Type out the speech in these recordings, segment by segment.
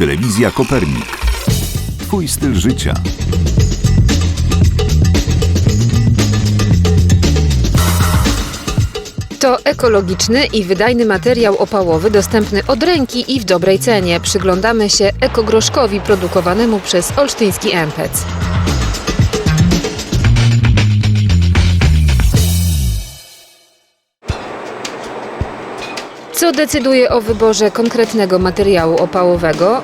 Telewizja Kopernik. Twój styl życia. To ekologiczny i wydajny materiał opałowy dostępny od ręki i w dobrej cenie. Przyglądamy się ekogroszkowi produkowanemu przez olsztyński Empec. Co decyduje o wyborze konkretnego materiału opałowego?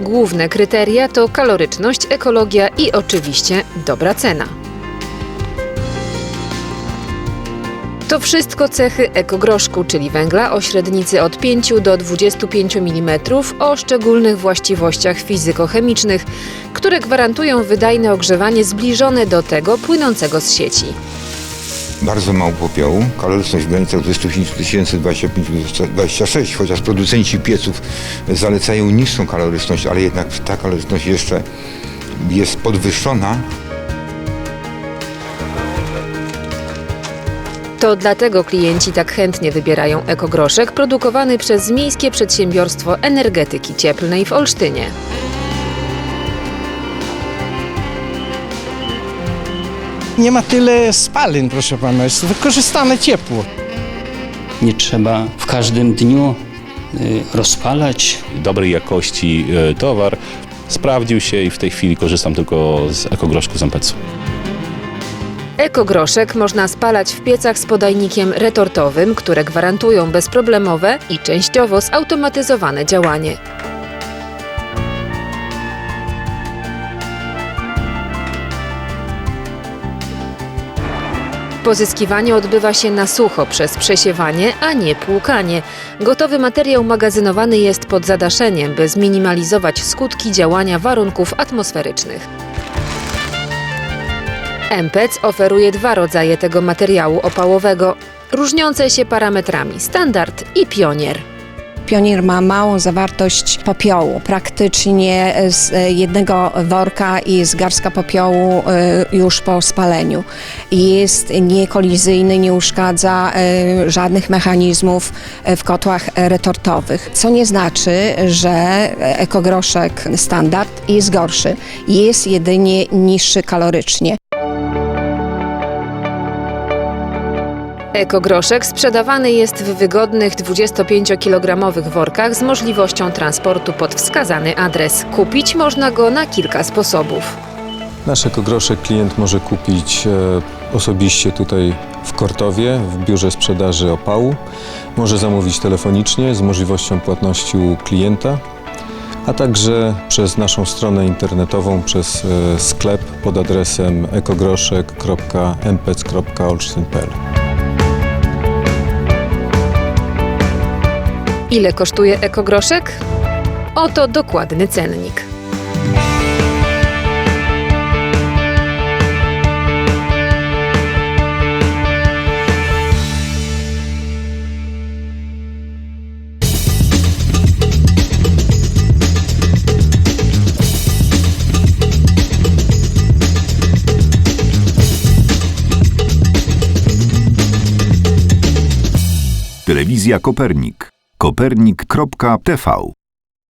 Główne kryteria to kaloryczność, ekologia i oczywiście dobra cena. To wszystko cechy ekogroszku, czyli węgla o średnicy od 5 do 25 mm o szczególnych właściwościach fizykochemicznych, które gwarantują wydajne ogrzewanie zbliżone do tego płynącego z sieci. Bardzo mało popiołu, kaloryczność w granicach 25 tysięcy, 25-26, chociaż producenci pieców zalecają niższą kaloryczność, ale jednak ta kaloryczność jeszcze jest podwyższona. To dlatego klienci tak chętnie wybierają ekogroszek produkowany przez Miejskie Przedsiębiorstwo Energetyki Cieplnej w Olsztynie. Nie ma tyle spalin, proszę pana, jest wykorzystane ciepło. Nie trzeba w każdym dniu y, rozpalać. dobrej jakości e, towar. Sprawdził się i w tej chwili korzystam tylko z ekogroszku z Ampecu. Ekogroszek można spalać w piecach z podajnikiem retortowym, które gwarantują bezproblemowe i częściowo zautomatyzowane działanie. Pozyskiwanie odbywa się na sucho przez przesiewanie, a nie płukanie. Gotowy materiał magazynowany jest pod zadaszeniem, by zminimalizować skutki działania warunków atmosferycznych. Empec oferuje dwa rodzaje tego materiału opałowego, różniące się parametrami standard i pionier. Pionier ma małą zawartość popiołu, praktycznie z e, jednego worka i z garstka popiołu e, już po spaleniu. Jest niekolizyjny, nie uszkadza e, żadnych mechanizmów e, w kotłach e, retortowych, co nie znaczy, że ekogroszek standard jest gorszy. Jest jedynie niższy kalorycznie. Ekogroszek sprzedawany jest w wygodnych 25-kilogramowych workach z możliwością transportu pod wskazany adres. Kupić można go na kilka sposobów. Nasz ekogroszek klient może kupić e, osobiście tutaj w Kortowie, w biurze sprzedaży opału. Może zamówić telefonicznie z możliwością płatności u klienta, a także przez naszą stronę internetową, przez e, sklep pod adresem ekogroszek.mpec.olsztyn.pl. Ile kosztuje ekogroszek? Oto dokładny cennik. Telewizja Kopernik. kopernik.tv